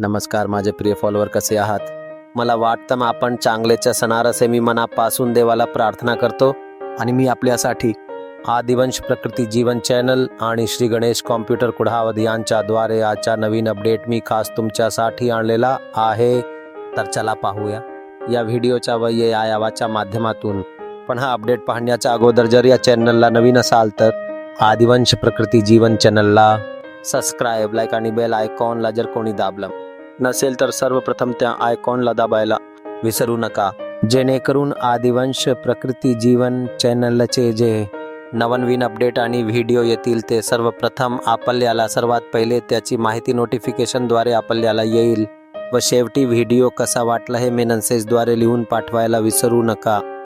नमस्कार माझे प्रिय फॉलोअर कसे आहात? मला वाटतं मग आपण चांगलेच्या सणार असे मी मनापासून देवाला प्रार्थना करतो आणि मी आपल्यासाठी आदिवंश प्रकृती जीवन चॅनल आणि श्री गणेश कॉम्प्युटर कुढावध यांच्याद्वारे आजच्या नवीन अपडेट मी खास तुमच्यासाठी आणलेला आहे. तर चला पाहूया. या व्हिडिओच्या व या आयावाच्या माध्यमातून. पण हा अपडेट पाहण्याच्या अगोदर जर या चॅनलला नवीन असाल तर आदिवंश प्रकृती जीवन चॅनलला सबस्क्राईब लाईक आणि बेल आयकॉनला जर कोणी दाबलं नसेल तर सर्वप्रथम त्या आयकॉनला दाबायला. विसरू नका. जेणेकरून आदिवंश प्रकृती जीवन चॅनलचे जे नवनवीन अपडेट आणि व्हिडिओ येतील ते सर्वप्रथम आपल्याला सर्वात पहिले त्याची माहिती नोटिफिकेशनद्वारे आपल्याला येईल व शेवटी व्हिडिओ कसा वाटला हे मेनन्सेसद्वारे लिहून पाठवायला विसरू नका.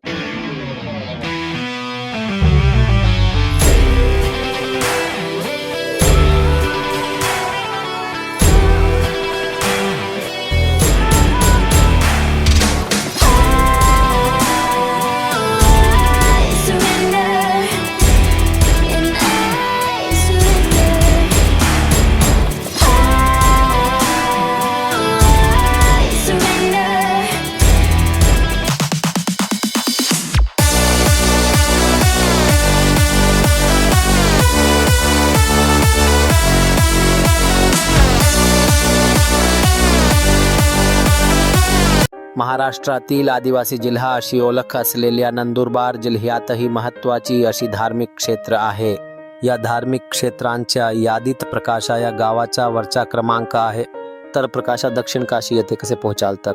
महाराष्ट्रातील आदिवासी जिल्हा अशी ओळख असलेल्या नंदुरबार जिल्ह्यातही महत्त्वाची अशी धार्मिक क्षेत्र आहे. या धार्मिक क्षेत्रांच्या यादीत प्रकाशा या गावाचा वरचा क्रमांक आहे. तर प्रकाशा दक्षिण काशी येथे कसे पोहोचाल तर?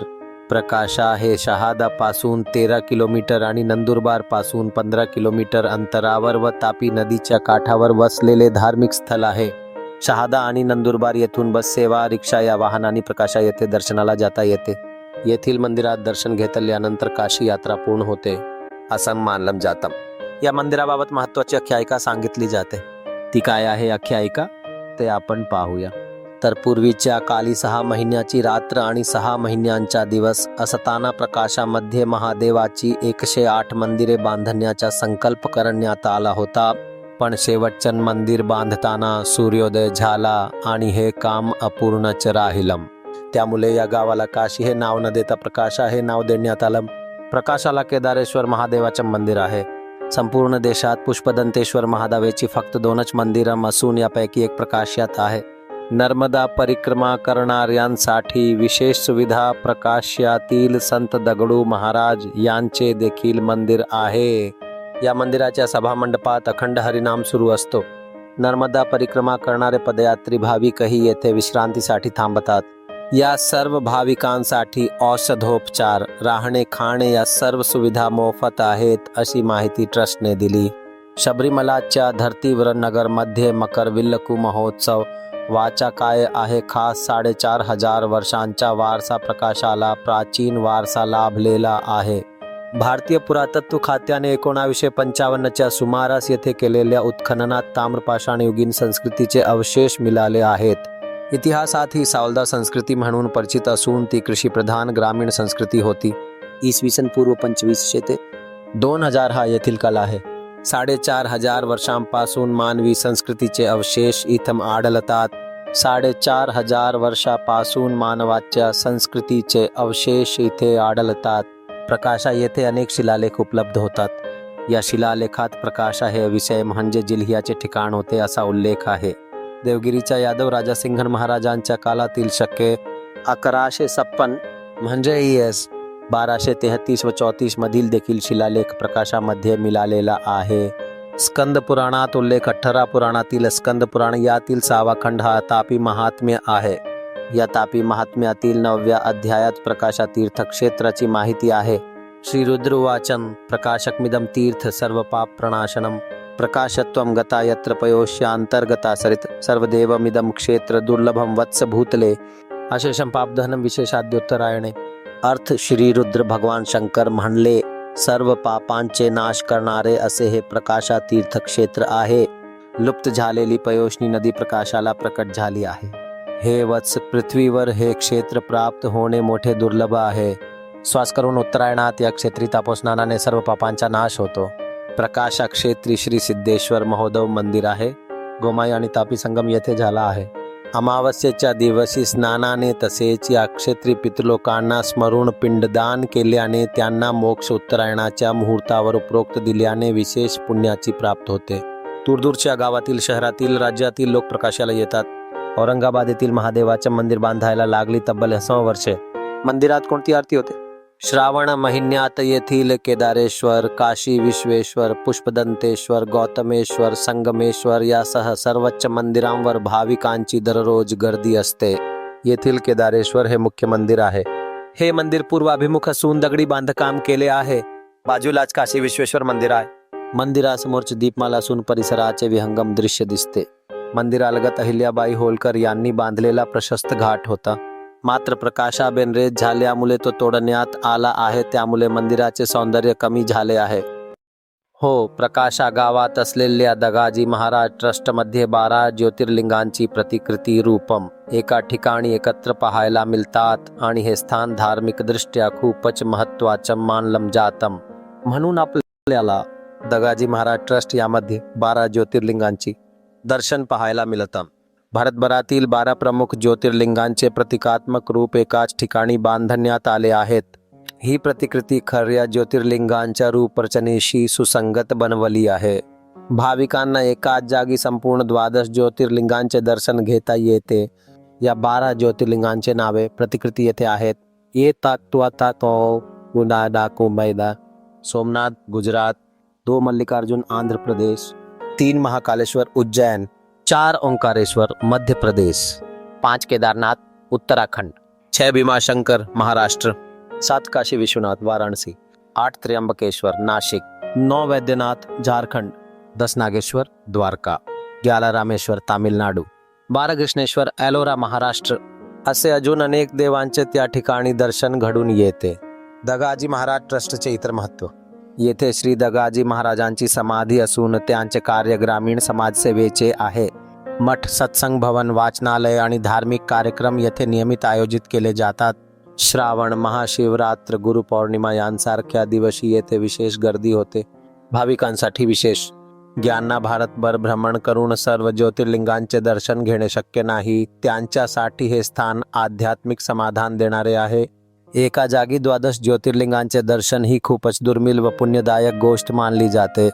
प्रकाशा हे शहादा पासून तेरा किलोमीटर आणि नंदुरबारपासून पंधरा किलोमीटर अंतरावर व तापी नदीच्या काठावर वसलेले धार्मिक स्थळ आहे. शहादा आणि नंदुरबार येथून बस सेवा रिक्षा या वाहनाने प्रकाशा येथे दर्शनाला जाता येते. येथील मंदिरात दर्शन घेतल्यानंतर काशी यात्रा पूर्ण होते असं मानलं जातं या मंदिराबाबत महत्वाची आख्यायिका सांगितली जाते. ती काय आहे आख्यायिका? ते आपण पाहूया. तर पूर्वीच्या काली सहा महिन्याची रात्र आणि सहा महिन्यांचा दिवस असताना प्रकाशामध्ये महादेवाची एकशे आठ मंदिरे बांधण्याचा संकल्प करण्यात आला होता. पण शेवटचं मंदिर बांधताना सूर्योदय झाला आणि हे काम अपूर्णच राहिलं त्यामुळे या गावाला काशी हे नाव न देता प्रकाशा हे नाव देण्यात आलं. प्रकाशाला केदारेश्वर महादेवाचे मंदिर आहे. संपूर्ण देशात पुष्पदंतेश्वर महादेवाची फक्त दोनच मंदिरं असून यापैकी एक प्रकाशात आहे. नर्मदा परिक्रमा करणाऱ्यांसाठी विशेष सुविधा प्रकाशातील संत दगडू महाराज यांचे देखील मंदिर आहे. या मंदिराच्या सभामंडपात अखंड हरिनाम सुरू असतो. नर्मदा परिक्रमा करणारे पदयात्री भाविकही येथे विश्रांतीसाठी थांबतात. या सर्व भाविकांसाठी औषधोपचार राहणे खाणे या सर्व सुविधा मोफत आहेत अशी माहिती ट्रस्टने दिली. शबरीमलाच्या धर्तीवर नगरमध्ये मकरविल्लकू महोत्सव वाचा काय आहे खास साडेचार हजार वर्षांच्या वारसा प्रकाशाला प्राचीन वारसा लाभलेला आहे. भारतीय पुरातत्व खात्याने एकोणावीसशे पंचावन्नच्या सुमारास येथे केलेल्या उत्खननात ताम्रपाषाणयुगीन संस्कृतीचे अवशेष मिळाले आहेत. इतिहासात ही सावलदा संस्कृती म्हणून परिचित असून ती कृषीप्रधान ग्रामीण संस्कृती होती. इसवी सन पूर्व पंचवीसशे ते दोन हजार हा येथील काल आहे. साडेचार हजार वर्षांपासून मानवी संस्कृतीचे अवशेष इथं आढळतात. साडेचार हजार वर्षापासून मानवाच्या संस्कृतीचे अवशेष इथे आढळतात. प्रकाशा येथे अनेक शिलालेख उपलब्ध होतात. या शिलालेखात प्रकाशा हे विषय म्हणजे जिल्ह्याचे ठिकाण होते असा उल्लेख आहे. देवगिरीच्या यादव राजा सिंघन महाराजांच्या काळातील शके अकराशे छप्पन म्हणजे येस बाराशे तेहतीस व चौतीस मधील देखील शिलालेख प्रकाशामध्ये मिळालेला आहे. स्कंद पुराणात उल्लेख अठरा पुराणातील स्कंद पुराण यातील सहावा खंड हा तापी महात्म्य आहे. या तापी महात्म्यातील नवव्या अध्यायात प्रकाशा तीर्थक्षेत्राची माहिती आहे. श्री रुद्रवाचन प्रकाशकमिदम तीर्थ सर्व पाप प्रणाशनम प्रकाशत्वं गता यत्र पयोष्यांतर्गता सरित सर्वदेवमिदं क्षेत्र दुर्लभं वत्स भूतले अशेषं पापदहनम विशेषाद्योत्तरायणे। अर्थ श्री रुद्र भगवान शंकर म्हणले सर्व पापांचे नाश करणारे असे हे प्रकाशा तीर्थ क्षेत्र आहे. लुप्त झालेली पयोष्णी नदी प्रकाशाला प्रकट झाली आहे. हे वत्स पृथ्वीवर हे क्षेत्र प्राप्त होणे मोठे दुर्लभ आहे. श्वास करून उत्तरायणात या क्षेत्री तापोस्नानाने सर्व पापांचा नाश होतो. प्रकाशा क्षेत्री श्री सिद्धेश्वर महोदव मंदिर आहे. गोमाई आणि तापी संगम येथे झाला आहे. अमावस्येच्या दिवशी स्नानाने तसेच या क्षेत्री पितृलोकांना स्मरून पिंडदान केल्याने त्यांना मोक्ष उत्तरायणाच्या मुहूर्तावर उपरोक्त दिल्याने विशेष पुण्याची प्राप्त होते. दूरदूरच्या गावातील शहरातील राज्यातील लोक प्रकाशाला येतात. औरंगाबाद येथील महादेवाचे मंदिर बांधायला लागली तब्बल हसव वर्षे. मंदिरात कोणती आरती होते? श्रावण महिन्यात येथील केदारेश्वर काशी विश्वेश्वर पुष्पदंतेश्वर गौतमेश्वर संगमेश्वर यासह सर्वोच्च मंदिरांवर भाविकांची दररोज गर्दी असते. येथील केदारेश्वर हे मुख्य मंदिर आहे. हे मंदिर पूर्वाभिमुख असून दगडी बांधकाम केले आहे. बाजूलाच काशी विश्वेश्वर मंदिर आहे. मंदिरासमोरची दीपमाला असून परिसराचे विहंगम दृश्य दिसते. मंदिरालगत अहिल्याबाई होलकर यांनी बांधलेला प्रशस्त घाट होता. मात्र प्रकाशाबेन रेत झाल्यामुळे तो तोडण्यात आला आहे. त्यामुळे मंदिराचे सौंदर्य कमी झाले आहे. हो प्रकाशा गावात असलेल्या दगाजी महाराज ट्रस्टमध्ये बारा ज्योतिर्लिंगांची प्रतिकृती रूपम. एका ठिकाणी एकत्र पाहायला मिळतात आणि हे स्थान धार्मिक दृष्ट्या खूपच महत्वाचं मानलं जातं. म्हणून आपल्याला दगाजी महाराज ट्रस्ट यामध्ये बारा ज्योतिर्लिंगांची दर्शन पाहायला मिळतं. भारतभरातील बारा प्रमुख ज्योतिर्लिंगांचे प्रतिकात्मक रूप एकाच ठिकाणी बांधण्यात आले आहेत. ही प्रतिकृती खऱ्या ज्योतिर्लिंगांच्या रूपरचनेशी सुसंगत बनवली आहे. भाविकांना एकाच जागी संपूर्ण द्वादश ज्योतिर्लिंगांचे दर्शन घेता येते. या बारा ज्योतिर्लिंगांचे नावे प्रतिकृती येथे आहेत. ये तात्वाता तो कुंभैदा सोमनाथ, गुजरात. दो मल्लिकार्जुन, आंध्र प्रदेश. तीन महाकालेश्वर उज्जैन. चार ओंकारेश्वर मध्य प्रदेश. पांच केदारनाथ उत्तराखंड. छह भीमाशंकर महाराष्ट्र. सात काशी विश्वनाथ वाराणसी. आठ त्र्यंबकेश्वर नाशिक. नौ वैद्यनाथ झारखंड. दस नागेश्वर द्वारका. ग्यारह रामेश्वर तामिळनाडू बारा कृष्णेश्वर एलोरा महाराष्ट्र. असे अजून अनेक देवांचे त्या ठिकाणी दर्शन घडून येते. दगाजी महाराज ट्रस्टचे इतर महत्त्व. येथे श्री दगाजी महाराजांची समाधी असून त्यांचे कार्य ग्रामीण समाजसेवेचे आहे. मठ सत्संग भवन वाचनालय आणि धार्मिक कार्यक्रम येथे नियमित आयोजित केले जातात. श्रावण महाशिवरात्र गुरुपौर्णिमा यांसारख्या दिवशी येथे विशेष गर्दी होते. भाविकांसाठी विशेष. ज्ञांना भारतभर भ्रमण करून सर्व ज्योतिर्लिंगांचे दर्शन घेणे शक्य नाही त्यांच्यासाठी हे स्थान आध्यात्मिक समाधान देणारे आहे. एका जागी द्वादश ज्योतिर्लिंगांचे दर्शन ही खूपच दुर्मिळ व पुण्यदायक गोष्ट मानली जाते.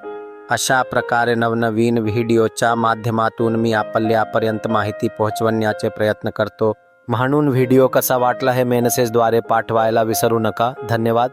अशा प्रकारे नवनवीन व्हिडिओच्या माध्यमातून मी आपल्यापर्यंत माहिती पोहोचवण्याचे प्रयत्न करतो. म्हणून व्हिडिओ कसा वाटला हे मेसेजद्वारे पाठवायला विसरू नका. धन्यवाद.